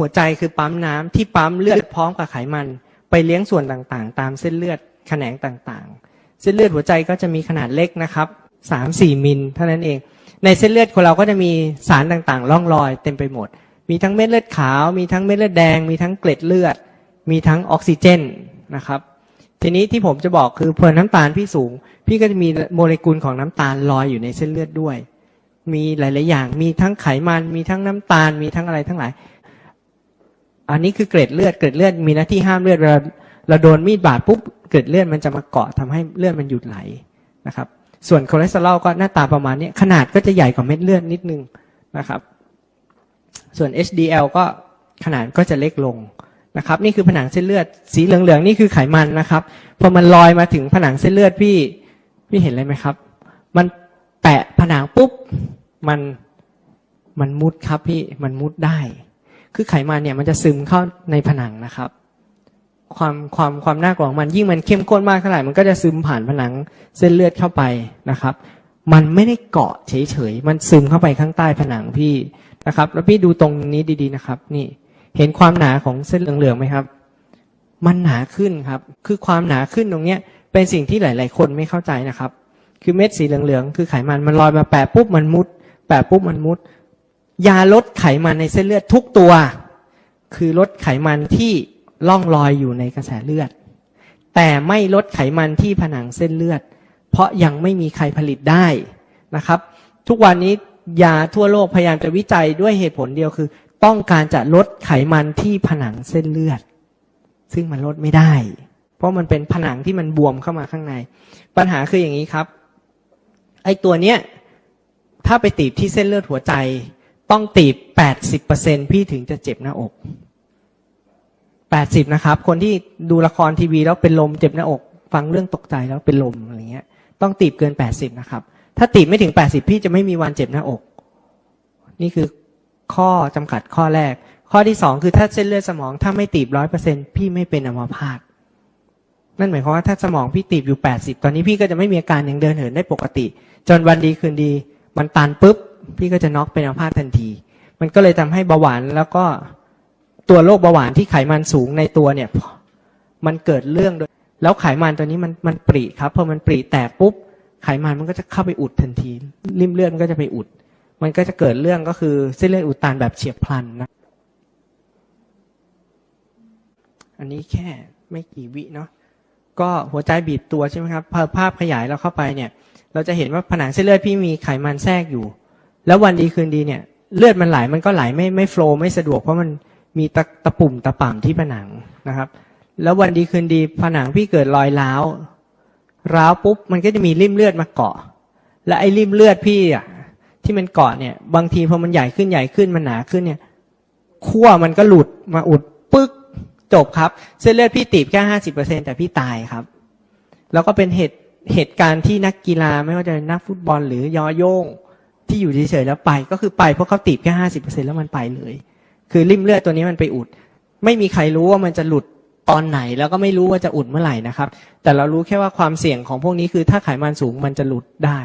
หัวใจคือปั๊มน้ำที่ปั๊มเลือดพร้อมกับไขมัน ไปเลี้ยงส่วนต่างๆ ตามเส้นเลือดแขนงต่างๆ เส้นเลือดหัวใจก็จะมีขนาดเล็กนะครับสามสี่มิลเท่านั้นเอง ในเส้นเลือดของเราก็จะมีสารต่างๆร่องรอยเต็มไปหมด มีทั้งเม็ดเลือดขาว มีทั้งเม็ดเลือดแดง มีทั้งเกล็ดเลือด มีทั้งออกซิเจนนะครับ ทีนี้ที่ผมจะบอกคือเพอน้ำตาลพี่สูง พี่ก็จะมีโมเลกุลของน้ำตาลลอยอยู่ในเส้นเลือดด้วย มีหลาย ๆ อย่าง มีทั้งไขมัน มีทั้งน้ำตาล มีทั้งอะไรทั้งหลาย อันนี้คือเกล็ดเลือดเกล็ดเลือดมีหน้าที่ห้ามเลือดเวลาเราโดนมีดบาดปุ๊บเกล็ดเลือดมันจะมาเกาะทำให้เลือดมันหยุดไหลนะครับ ส่วนคอเลสเตอรอลก็หน้าตาประมาณนี้ขนาดก็จะใหญ่กว่าเม็ดเลือดนิดนึงนะครับ ส่วน HDL ก็ขนาดก็จะเล็กลงนะครับ นี่คือผนังเส้นเลือด สีเหลืองๆนี่คือไขมันนะครับพอมันลอยมาถึงผนังเส้นเลือดพี่พี่เห็นอะไรไหมครับ มันแตะผนังปุ๊บมันมันมุดครับพี่มันมุดได้ คือไขมันเนี่ยมันจะซึมเข้าในผนังนะครับ ความความความน่ากลัวของมันยิ่งมันเข้มข้นมากเท่าไหร่มันก็จะซึมผ่านผนังเส้นเลือดเข้าไปนะครับ มันไม่ได้เกาะเฉยๆมันซึมเข้าไปข้างใต้ผนังพี่นะครับ แล้วพี่ดูตรงนี้ดีๆนะครับ นี่เห็นความหนาของเส้นเหลืองๆไหมครับ มันหนาขึ้นครับ คือความหนาขึ้นตรงเนี้ยเป็นสิ่งที่หลาย ๆ คนไม่เข้าใจนะครับ คือเม็ดสีเหลืองๆคือไขมันมันลอยมาแปะปุ๊บมันมุด แปะปุ๊บมันมุด ยาลดไขมันในเส้นเลือดทุกตัว คือลดไขมันที่ล่องลอยอยู่ในกระแสเลือด แต่ไม่ลดไขมันที่ผนังเส้นเลือด เพราะยังไม่มีใครผลิตได้นะครับ ทุกวันนี้ยาทั่วโลกพยายามจะวิจัยด้วยเหตุผลเดียวคือ ต้องการจะลดไขมันที่ผนังเส้นเลือด ซึ่งมันลดไม่ได้ เพราะมันเป็นผนังที่มันบวมเข้ามาข้างใน ปัญหาคืออย่างนี้ครับ ไอ้ตัวเนี้ย ถ้าไปตีบที่เส้นเลือดหัวใจ ต้องตีบ80%พี่ถึงจะเจ็บหน้าอก80นะครับ คนที่ดูละครทีวีแล้วเป็นลมเจ็บหน้าอก ฟังเรื่องตกใจแล้วเป็นลมอะไรเงี้ย ต้องตีบเกิน80นะครับ ถ้าตีบไม่ถึง80พี่จะไม่มีวันเจ็บหน้าอก นี่คือข้อจำกัดข้อแรก ข้อที่สองคือถ้าเส้นเลือดสมองถ้าไม่ตีบร้อยเปอร์เซ็นพี่ไม่เป็นอัมพาตนั่นหมายความว่าถ้าสมองพี่ตีบอยู่80ตอนนี้พี่ก็จะไม่มีอาการยังเดินเหินได้ปกติ จนวันดีคืนดี มันตันปุ๊บ พี่ก็จะน็อกเป็นอัมพาตทันที มันก็เลยทำให้เบาหวานแล้วก็ตัวโรคเบาหวานที่ไขมันสูงในตัวเนี่ย มันเกิดเรื่องโดยแล้วไขมันตัวนี้มันมันปริครับพอมันปริแตกปุ๊บไขมันมันก็จะเข้าไปอุดทันทีริมเลือดมันก็จะไปอุด มันก็จะเกิดเรื่องก็คือเส้นเลือดอุดตันแบบเฉียบพลันนะอันนี้แค่ไม่กี่วิเนาะก็หัวใจบีบตัวใช่ไหมครับพอภาพขยายเราเข้าไปเนี่ย เราจะเห็นว่าผนังเส้นเลือดพี่มีไขมันแทรกอยู่ แล้ววันดีคืนดีเนี่ย เลือดมันไหลมันก็ไหลไม่ไม่โฟล์ไม่สะดวกเพราะมันมีตะตะปุ่มตะป่ำที่ผนังนะครับ แล้ววันดีคืนดีผนังพี่เกิดรอยร้าวร้าวปุ๊บมันก็จะมีริ่มเลือดมาเกาะ และไอ้ริ่มเลือดพี่อะที่มันเกาะเนี่ย บางทีพอมันใหญ่ขึ้นใหญ่ขึ้นมันหนาขึ้นเนี่ยขั้วมันก็หลุดมาอุดปึ๊กจบครับ เส้นเลือดพี่ตีบแค่ห้าสิบเปอร์เซ็นแต่พี่ตายครับ แล้วก็เป็นเหตุเหตุการณ์ที่นักกีฬาไม่ว่าจะเป็นนักฟุตบอลหรือยอโยง ที่อยู่เฉยๆแล้วไป ก็คือไปเพราะเขาตีบแค่ห้าสิบเปอร์เซ็นแล้วมันไปเลย คือริมเลือดตัวนี้มันไปอุด ไม่มีใครรู้ว่ามันจะหลุดตอนไหน แล้วก็ไม่รู้ว่าจะอุดเมื่อไหร่นะครับ แต่เรารู้แค่ว่าความเสี่ยงของพวกนี้คือถ้าไขมันสูงมันจะหลุดได้